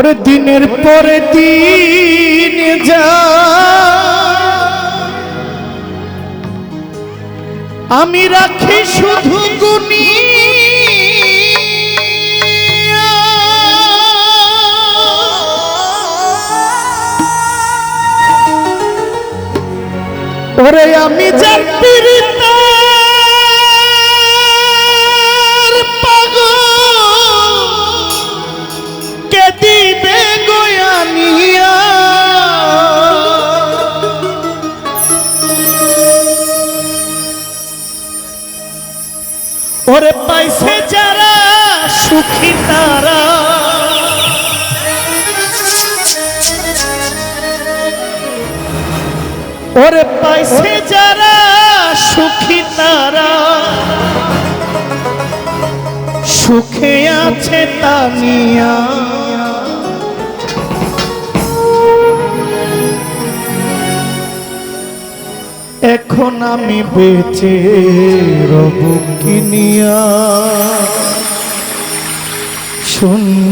ওরে দিনের পরে দিন যা। আমি রাখি শুধু গুনি ওরে আমি যার ওরে পাইছে যারা সুখী তারা। সুখে আছে তানিয়া এখন আমি বেঁচে রব কিনিয়া শূন্য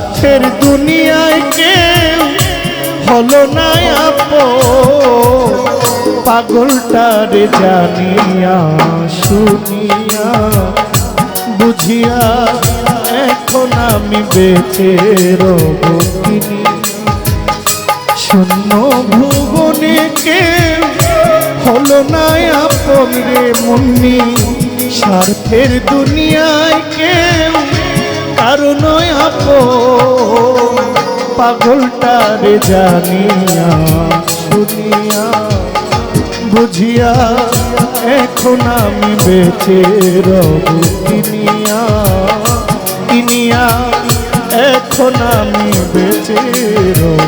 স্বার্থের দুনিয়ায় কেউ হলো না আপন। পাগলটারে জানিয়া শুনিয়া বুঝিয়া এখন আমি বেঁচে রব শূন্য ভুবনে কেউ হলো না আপন রে মুন্নি স্বার্থের দুনিয়ায় কেউ কারণ আপ পাগলটারে জানিয়া, শুনিয়া, বুঝিয়া, এখন আমি বেঁচে রব কিনিয়া কিনিয়া এখন আমি বেঁচে রব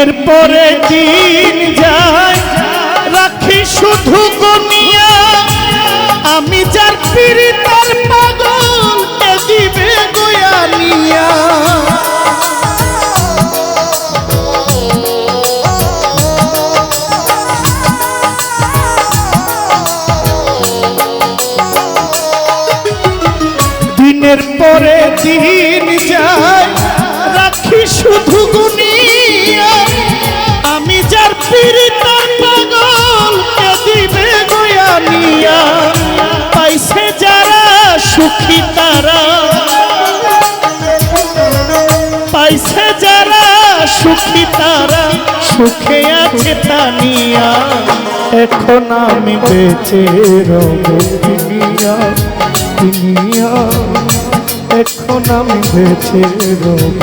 দিনের পরে দিন যায়। রাখি শুধু গনিয়া আমি যার পীড়িতার পাগল দিবে গয়ানিয়া দিনের পরে দিন যায়। রাখি শুধু সুখী তারা সুখে আছে তানিয়া এখন আমি বেঁচে রব কিনিয়া এখন আমি বেঁচে রব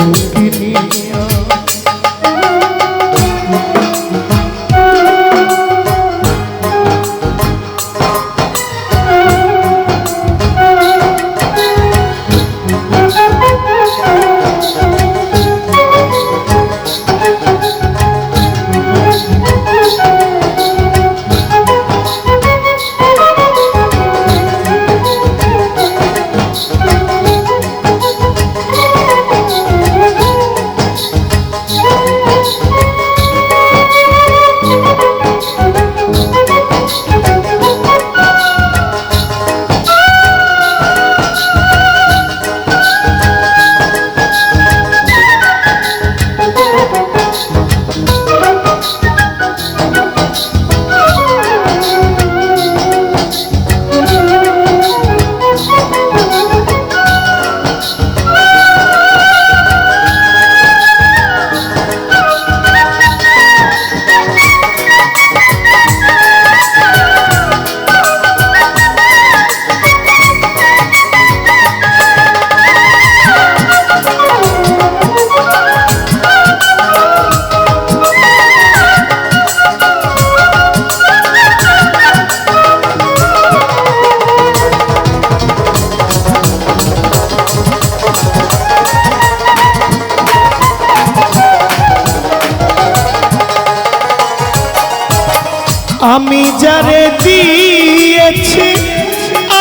যারে দিয়েছি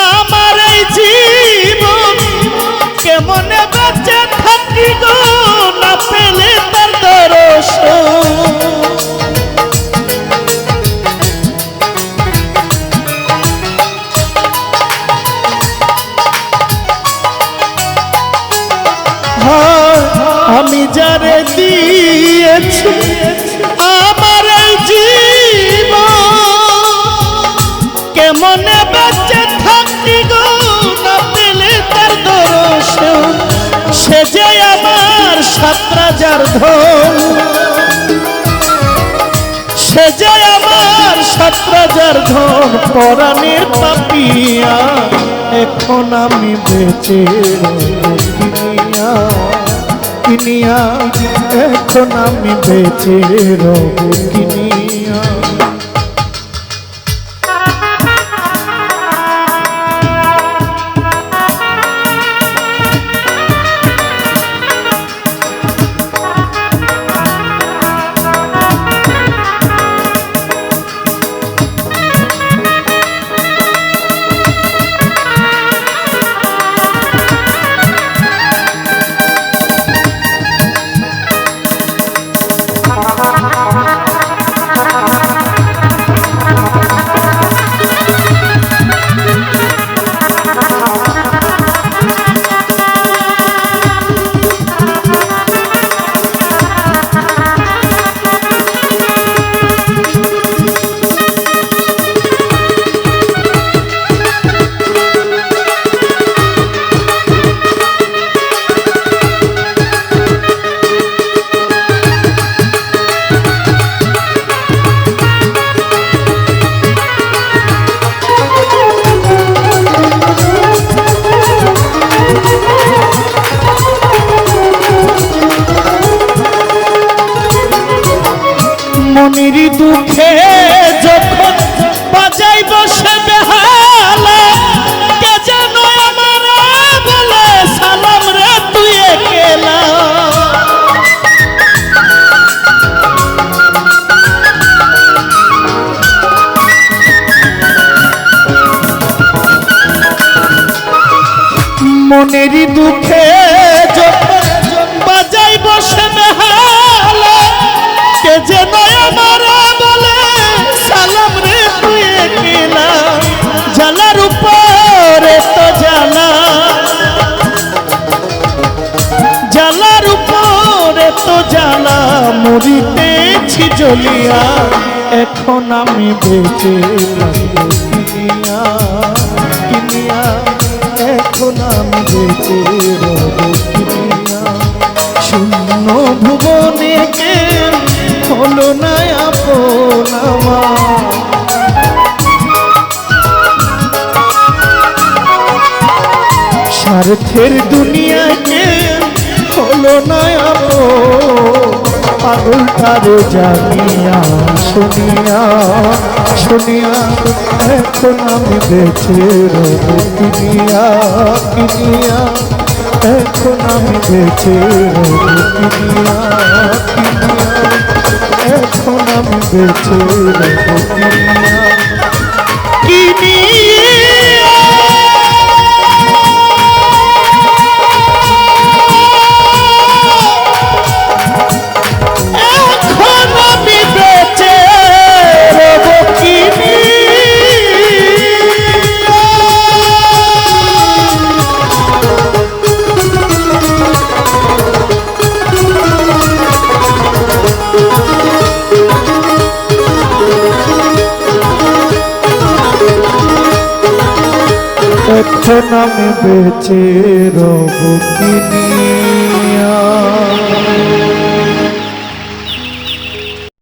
আমার এই জীবন। কেমন বেঁচে থাকি গো না পেলে তার হয়, আমি যারে দিয়েছি সাত রাজার ধন, সে যে আমার সাত রাজার ধন, পরাণের পাপিয়া, এখন আমি বেঁচে কিনিয়া কিনিয়া এখন আমি বেঁচে রব কিনিয়া মনেরই দুঃখে বাজাই বসে বেহালা। কে যেন বলে, সালাম রে তুই একেলা। জ্বালার উপরে তো জ্বালা। জ্বালার উপরে তো জ্বালা মরিতেছি জ্বলিয়া। এখন আমি বেঁচে এখন আমি বেঁচে শূন্য ভুবনে কে হলো না আপন আমার? স্বার্থের দুনিয়াকে হলো না আপো পাগল তারে জানিয়া, শুনিয়া শুনিয়া, এখন আমি বেঁচে রব কিনিয়া এখন আমি বেঁচে রব কিনিয়া এখন আমি বেঁচে রব কিনিয়া। কারণ বেচে বেঁচে রব কিনিয়া।